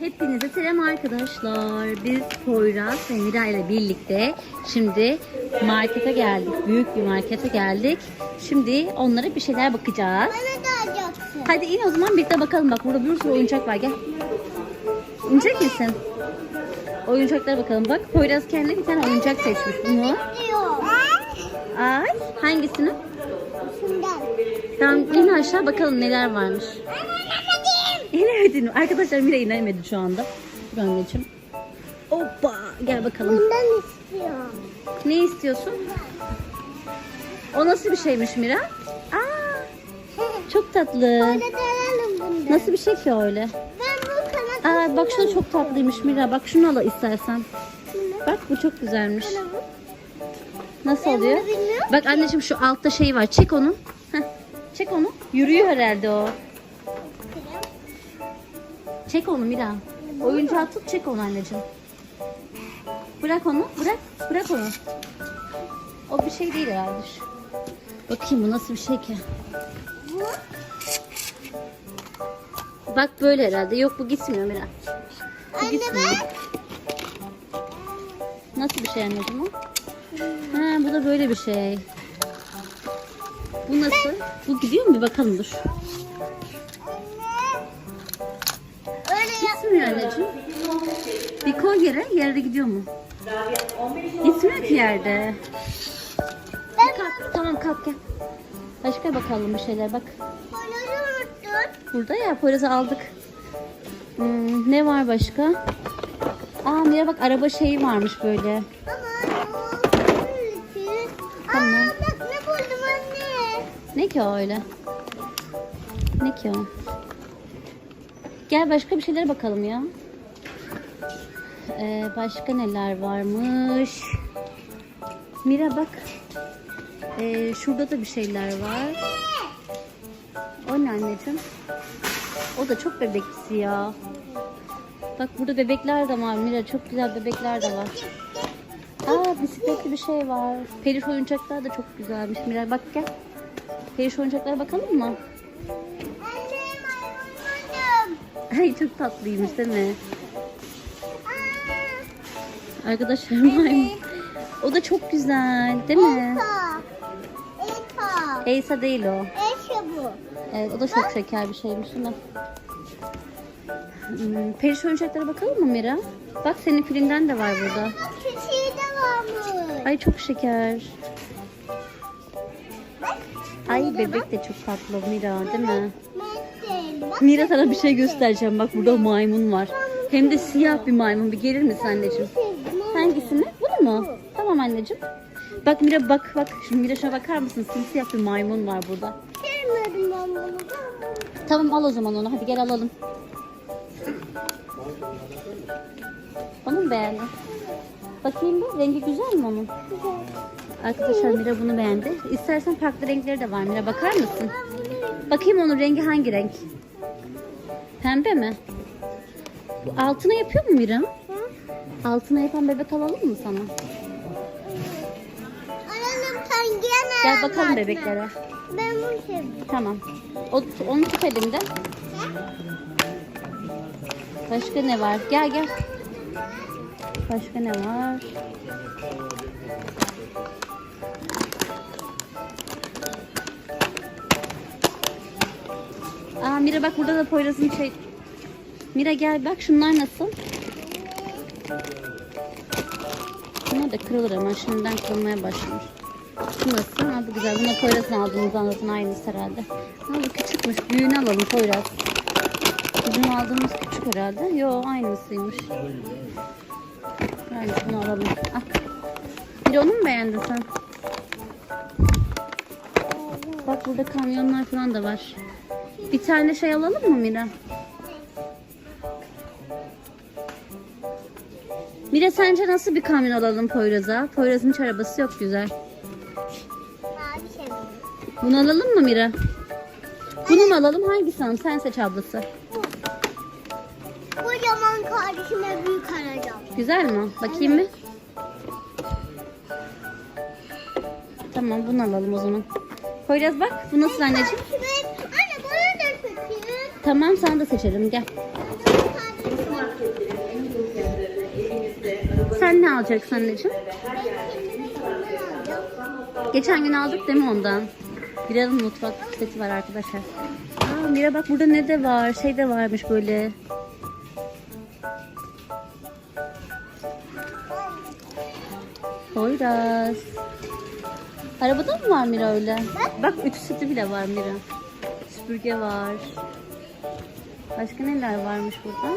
Hepinize selam arkadaşlar. Biz Poyraz ve Mira ile birlikte şimdi markete geldik. Büyük bir markete geldik. Şimdi onlara bir şeyler bakacağız. Bana da alacaksın. Hadi in o zaman birlikte bakalım. Bak burada bir sürü oyuncak var. Gel. İnecek misin? Oyuncaklara bakalım. Bak Poyraz kendine bir tane oyuncak seçmiş. Bunu. Diyor. Ay hangisini? Şundan. Tamam in aşağı bakalım neler varmış. İnemedin mi? Arkadaşlar Mira inemedi şu anda. Dur anneciğim. Hoppa gel bakalım. Bundan istiyorum. Ne istiyorsun? O nasıl bir şeymiş Mira? Aa, çok tatlı. Alalım bundan. Nasıl bir şey ki öyle? Ben bu kanat. Aa, bak şu çok tatlıymış Mira. Bak şunu al istersen. Bak bu çok güzelmiş. Nasıl Ben oluyor? Bak anneciğim şu altta şey var. Çek onu. Heh, çek onu. Yürüyor herhalde o. Çek onu Mira. Oyuncağı tut çek onu anneciğim. Bırak onu. Bırak. Bırak onu. O bir şey değil herhalde. Bakayım bu nasıl bir şey ki. Bak böyle herhalde. Yok bu gitmiyor Mira. Bu Anne gitmiyor. Nasıl bir şey anneciğim o? Ha, bu da böyle bir şey. Bu nasıl? Bu gidiyor mu? Bir bakalım dur. Yap. Gitmiyor anneciğim. Bir koy yere. Yerde gidiyor mu? Gitmiyor ki yerde. Kalk. Tamam kalk gel. Başka bakalım bir şeyler bak. Burada ya Poyraz'ı aldık. Hmm, ne var başka? Aa Mira bak araba şeyi varmış böyle. Tamam. Aa bak ne buldum anne. Ne ki o öyle? Ne ki o? Gel başka bir şeylere bakalım ya. Ee, başka neler varmış? Mira bak. Ee, şurada da bir şeyler var. O ne anneciğim? O da çok bebeksi ya. Bak burada bebekler de var Mira. Çok güzel bebekler de var. Aa bisikletli bir şey var. Periş oyuncaklar da çok güzelmiş. Mira bak gel. Periş oyuncaklara bakalım mı? Ay çok tatlıymış değil mi? Arkadaşlar maymun. O da çok güzel değil mi? Elsa. Elsa. Elsa değil o. Elsa bu. Evet o da çok şeker bir şeymiş mi? Hmm, periş oyuncaklara bakalım mı Mira? Bak senin filmden de var burada. Küçüğü de varmış. Ay çok şeker. Ay bebek de çok tatlı Mira değil mi? Mira sana bir şey göstereceğim. Bak burada maymun var. Hem de siyah bir maymun. Bir gelir misin anneciğim? Hangisini? Bunu mu? Tamam anneciğim. Bak Mira bak bak. Şimdi Mira şuna bakar mısın? Simsiyah bir maymun var burada. Sevmedim ben. Tamam al o zaman onu. Hadi gel alalım. Onu mu beğendin? Bakayım bir. Rengi güzel mi onun? Arkadaşlar Mira bunu beğendi. İstersen farklı renkleri de var Mira. Bakar mısın? Bakayım onun rengi hangi renk? Pembe mi? Bu altına yapıyor mu Mira? Altına yapan bebek alalım mı sana? Alalım penguen Gel bakalım bebeklere. Ben bunu sevdim. Tamam. O, onu tut elimde. Başka ne var? Gel gel. Başka ne var? Aa Mira bak burada da Poyraz'ın şey. Mira gel bak şunlar nasıl? Bunlar da kırılır ama şimdiden kırılmaya başlamış. Bu nasıl? Ha, bu güzel. Buna Poyraz'ın aldığımız anlatın aynısı herhalde. Ha, bu küçükmüş. Büyüğünü alalım Poyraz. Bizim aldığımız küçük herhalde. Yo aynısıymış. Aynısını alalım. Ah. Bir onu mu beğendin sen? Bak burada kamyonlar falan da var. Bir tane şey alalım mı Mira? Mira sence nasıl bir kamyon alalım Poyraz'a? Poyraz'ın hiç arabası yok güzel. Mavi sevdim. Bunu alalım mı Mira? Bunu mu alalım? Hangisi alalım? Sen seç ablası. Kocaman kardeşime büyük alacağım. Güzel mi? Bakayım bir. Tamam bunu alalım o zaman. Poyraz bak. Bu nasıl anneciğim? Anne bana da seçin. Tamam sana da seçelim. Gel. Sen ne alacaksın anneciğim? Geçen gün aldık değil mi ondan? Biraz mutfak seti var arkadaşlar. Aa, Mira bak burada ne de var? Şey de varmış böyle. Poyraz. Arabada mı var Mira öyle? Bak ütü seti bile var Mira. Süpürge var. Başka neler varmış burada?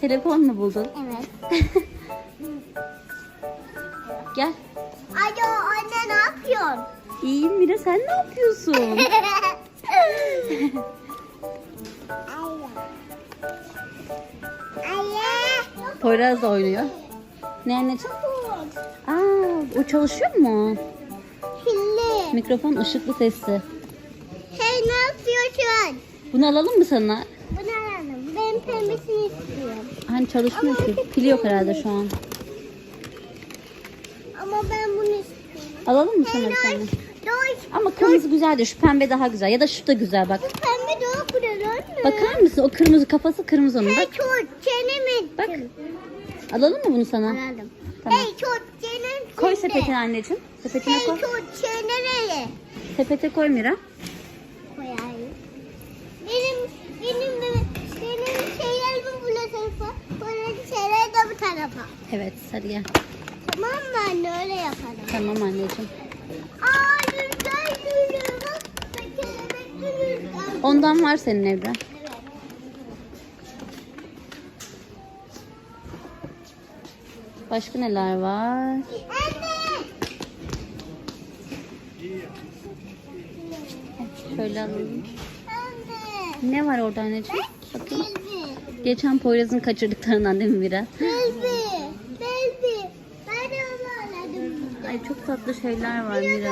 Telefon mu buldun? Evet. Gel. Alo anne ne yapıyorsun? İyiyim Mira sen ne yapıyorsun? Poyraz da oynuyor. Ne anneciğim? Aa, o çalışıyor mu? Mikrofon ışıklı testi. Hey ne yapıyorsun? Bunu alalım mı sana? Bunu alalım. Ben pembesini istiyorum. Hani çalışmıyor ki. Pili yok herhalde şu an. Ama ben bunu istiyorum. Alalım mı sana bir tane? Ama kırmızı güzeldir. Şu pembe daha güzel. Ya da şu da güzel bak. Bu pembe daha güzel? Bakar mısın? O kırmızı kafası kırmızı onun. Hey Bak. çok çenem Bak. Alalım mı bunu sana? Alalım. Tamam. Hey çok çenem Koy şimdi. sepetine anneciğim. Sepetine koy. çene nereye? Sepete koy Mira. Koyayım. Benim benim benim, benim şeylerimi bu tarafa. Benim şeyler de bu tarafa. Evet hadi gel. Tamam mı anne öyle yaparım. Tamam anneciğim. Aa rüzgar geliyor bak. Ondan var senin evde. Başka neler var? Anne. Ne var orada anneciğim? Bakayım. Geçen Poyraz'ın kaçırdıklarından değil mi Mira? Ay çok tatlı şeyler var Bir Mira.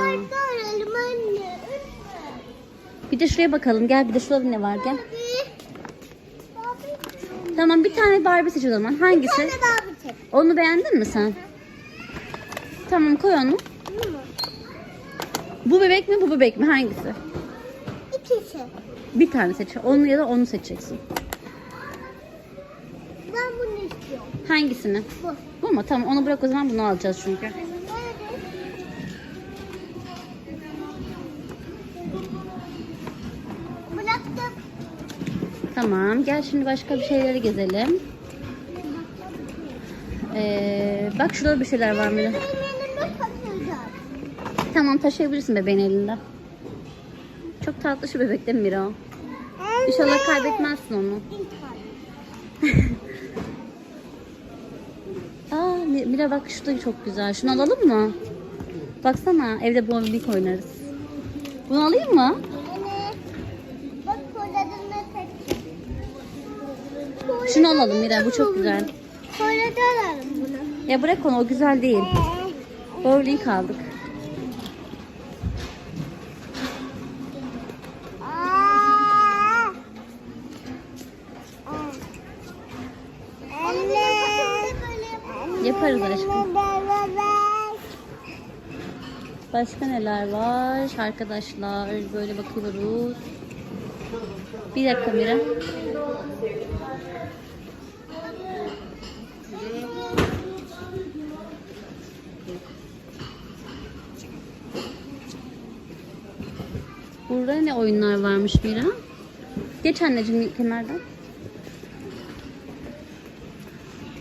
Bir de şuraya bakalım. Gel bir de şurada ne var gel. Tamam bir tane Barbie seç o zaman. Bir Hangisi? tane daha bir çek. Onu beğendin mi sen? Tamam koy onu. Bu bebek mi bu bebek mi? Hangisi? Bir tane seç. Onu ya da onu seçeceksin. Ben bunu istiyorum. Hangisini? Bu. Bu mu? Tamam onu bırak o zaman bunu alacağız çünkü. Bıraktım. Tamam gel şimdi başka bir şeyleri gezelim. Ee, bak şurada bir şeyler var takılacak. Tamam taşıyabilirsin bebeğin elinde. Çok tatlı şu bebek değil mi Mira? İnşallah kaybetmezsin onu. Aa Mi- Mira bak şu da çok güzel. Şunu alalım mı? Baksana evde bowling oynarız. Bunu alayım mı? Şunu alalım Mira bu çok güzel. Kolada alalım bunu. Ya bırak onu o güzel değil. Bowling aldık. Aa. Anne. Yaparız aşkım. Başka neler var arkadaşlar? Böyle bakıyoruz. Bir dakika Mira. Burada ne oyunlar varmış Mira? Geç anneciğim kenardan.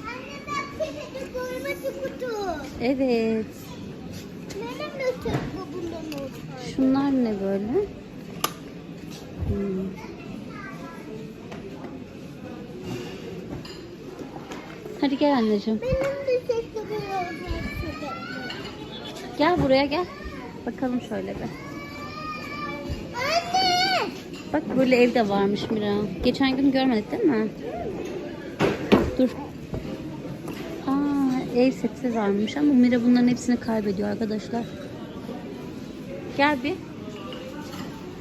Anne bak sepeti koyması kutu. Evet. De. Şunlar ne böyle? Hmm. Hadi gel anneciğim. De. Gel buraya gel. Bakalım şöyle bir. Anne! Bak böyle evde varmış Mira. Geçen gün görmedik değil mi? E8'i varmış ama Mira bunların hepsini kaybediyor arkadaşlar. Gel bir.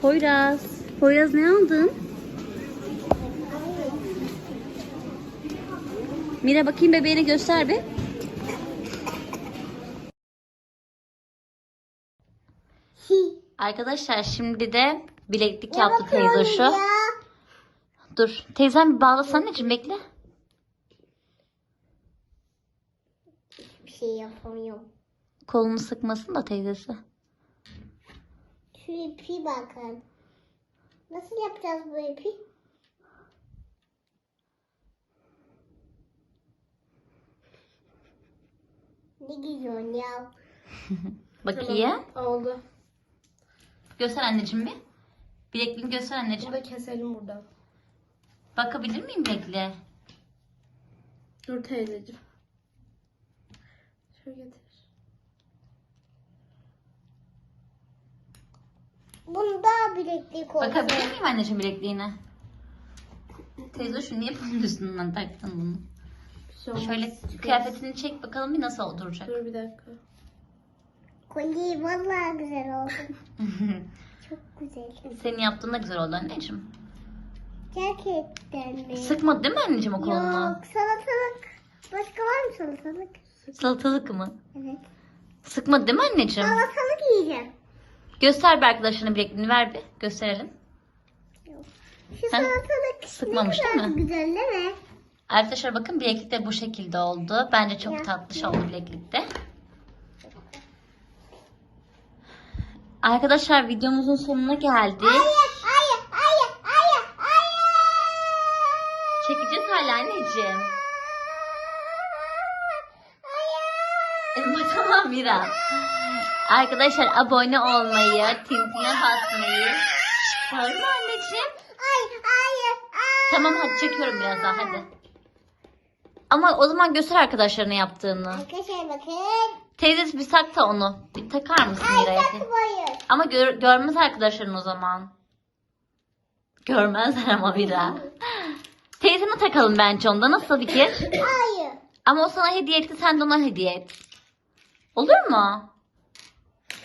Poyraz. Poyraz ne aldın? Mira bakayım bebeğini göster bir. Arkadaşlar şimdi de bileklik yaptı teyze şu. Dur. Teyzem bir bağlasana anneciğim bekle. Şey yapamıyorum. Kolunu sıkmasın da teyzesi. Şu ipi bakın. Nasıl yapacağız bu ipi? Ne giyiyorsun ya? Bakayım. Oldu. Göster anneciğim bir. Bilekliğini göster Bunu anneciğim. da keselim buradan. Bakabilir miyim bilekliğe? Dur teyzeciğim. Şöyle getir. Bunda bileklik olsun. Bakabilir miyim anneciğim bilekliğine? Teyze şu niye bunun üstünden taktın bunu? Şey. Şöyle kıyafetini çek bakalım bir nasıl duracak. Dur bir dakika. Kolye vallahi güzel oldu. Çok güzel. Senin yaptığın da güzel oldu anneciğim. Gerçekten mi? Sıkmadı değil mi anneciğim o kolunu? Yok salatalık. Başka var mı salatalık? Salatalık mı? Evet. Sıkmadı değil mi anneciğim? Salatalık yiyeceğim. Göster bir arkadaşlarına bilekliğini ver bir. Gösterelim. Şu salatalık Sıkmamış ne değil kadar mi? güzel değil mi? Arkadaşlar bakın bileklik de bu şekilde oldu. Bence çok tatlış oldu bileklikte. Arkadaşlar videomuzun sonuna geldik. Hayır, hayır, hayır, hayır, hayır. Çekeceğiz hala anneciğim. Tamam Mira. Arkadaşlar abone olmayı, tintine basmayı. Bağırma anneciğim. Hayır, hayır, hayır. Tamam hadi çekiyorum biraz daha hadi. Ama o zaman göster arkadaşlarına yaptığını. Arkadaşlar bakın. Teyzesi bir tak da onu. Bir takar mısın Ay Mira'ya? takmayın. Ama gör, görmez arkadaşların o zaman. Görmezler ama Mira. Teyzene takalım bence onda. Nasıl fikir? Hayır. Ama o sana hediye etti sen de ona hediye et. Olur mu?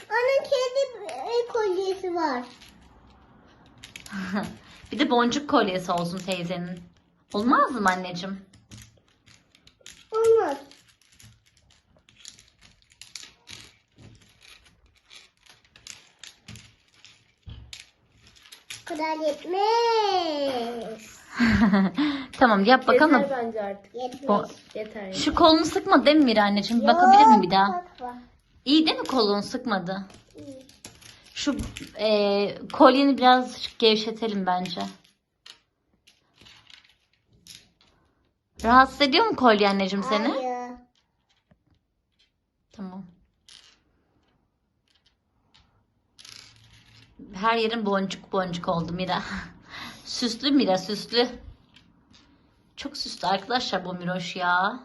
Onun kendi el kolyesi var. bir de boncuk kolyesi olsun teyzenin. Olmaz mı anneciğim? Olmaz. Kadar yetmez. tamam yap bakalım. Yeter bence artık. Bo- Yeter. yeter. Şu kolunu sıkma değil mi Mira anneciğim? Bakabilir miyim bir daha? Bakma. İyi değil mi kolunu sıkmadı? İyi. Şu e, kolyeni biraz gevşetelim bence. Rahatsız ediyor mu kolye anneciğim seni? Hayır. Tamam. Her yerin boncuk boncuk oldu Mira. süslü Mira süslü. Çok süslü arkadaşlar bu Miroş ya.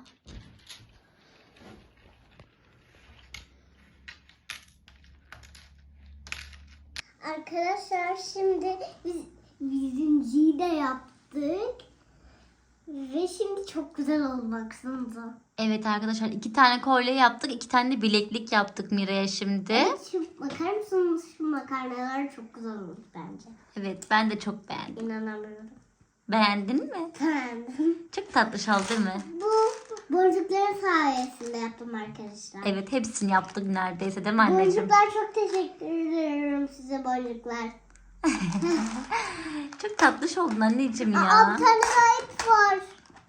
Arkadaşlar şimdi biz bizinciyi de yaptık. Ve şimdi çok güzel oldu baksanıza. Evet arkadaşlar iki tane kolye yaptık. iki tane de bileklik yaptık Mira'ya şimdi. Evet, şu bakar mısınız şu makarnalar çok güzel oldu bence. Evet ben de çok beğendim. İnanamıyorum. Beğendin mi? Beğendim. Çok tatlış oldu değil mi? Bu boncukların sayesinde yaptım arkadaşlar. Evet hepsini yaptık neredeyse değil mi anneciğim? Boncuklar çok teşekkür ederim size boncuklar. Çok tatlış oldun anneciğim Aa ya. bir tane daha ip var.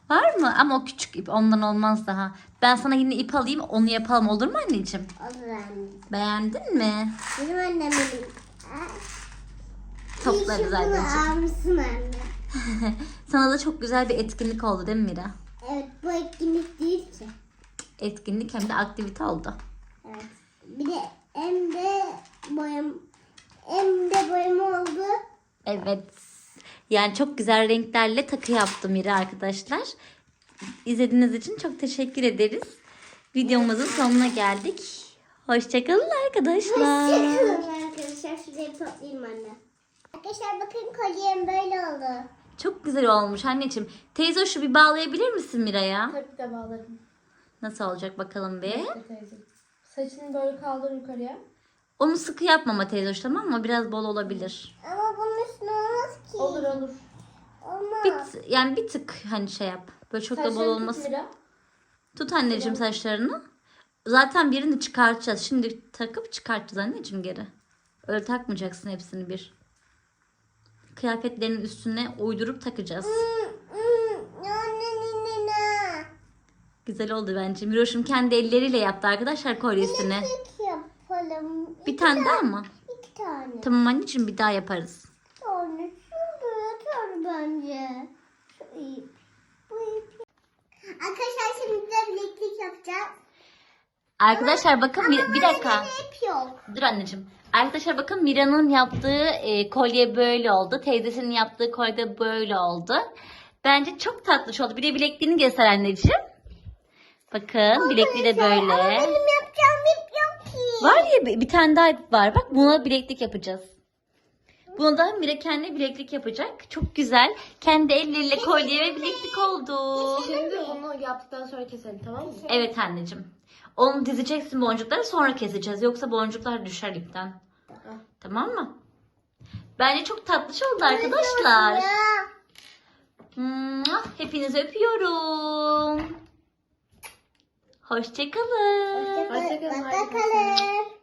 Var mı? Ama o küçük ip ondan olmaz daha. Ben sana yine ip alayım onu yapalım olur mu anneciğim? Olur anne. Beğendin mi? Benim annem benim. Toplarız anneciğim. almışsın anne. Sana da çok güzel bir etkinlik oldu değil mi Mira? Evet bu etkinlik değil ki. Etkinlik hem de aktivite oldu. Evet. Bir de hem de boyam hem de boyama oldu. Evet. Yani çok güzel renklerle takı yaptım Mira arkadaşlar. İzlediğiniz için çok teşekkür ederiz. Videomuzun sonuna geldik. Hoşçakalın arkadaşlar. Hoşçakalın arkadaşlar. Şurayı toplayayım anne. Arkadaşlar bakın kolyem böyle oldu. Çok güzel olmuş anneciğim. Teyze şu bir bağlayabilir misin Mira'ya? Tabii de bağlarım. Nasıl olacak bakalım bir. Teyze. Saçını böyle kaldır yukarıya. Onu sıkı yapmama teyze hoş tamam mı? Biraz bol olabilir. Ama bunun ki. Olur olur. Olmaz. Bir yani bir tık hani şey yap. Böyle çok da bol Saçlarını tut olmasın. Tut anneciğim saçlarını. Zaten birini çıkartacağız. Şimdi takıp çıkartacağız anneciğim geri. Öyle takmayacaksın hepsini bir. kıyafetlerin üstüne uydurup takacağız. Güzel oldu bence. Miroş'um kendi elleriyle yaptı arkadaşlar kolyesini. Yapalım. Bir tane daha mı? İki tane. Tamam anneciğim bir daha yaparız. Şu ip. Bu ip. Arkadaşlar şimdi de bileklik yapacağız. Arkadaşlar bakın bir, bir dakika. Bende ip yok. Dur anneciğim. Arkadaşlar bakın Mira'nın yaptığı e, kolye böyle oldu. Teyzesinin yaptığı kolye de böyle oldu. Bence çok tatlış oldu. Bir de bilekliğini göster anneciğim. Bakın bilekliği de Ama böyle. benim yapacağım ip yok ki. Var ya bir, bir tane daha var. Bak buna bileklik yapacağız. Buna da Mira kendi bileklik yapacak. Çok güzel. Kendi elleriyle kolye ve bileklik oldu. Şimdi bunu yaptıktan sonra keselim tamam mı? Evet anneciğim. Onu dizeceksin boncukları sonra keseceğiz. Yoksa boncuklar düşer ipten. Tamam mı? Bence çok tatlış oldu arkadaşlar. Mua, Hepinizi öpüyorum. Hoşçakalın. Hoşçakalın, Hoşçakalın.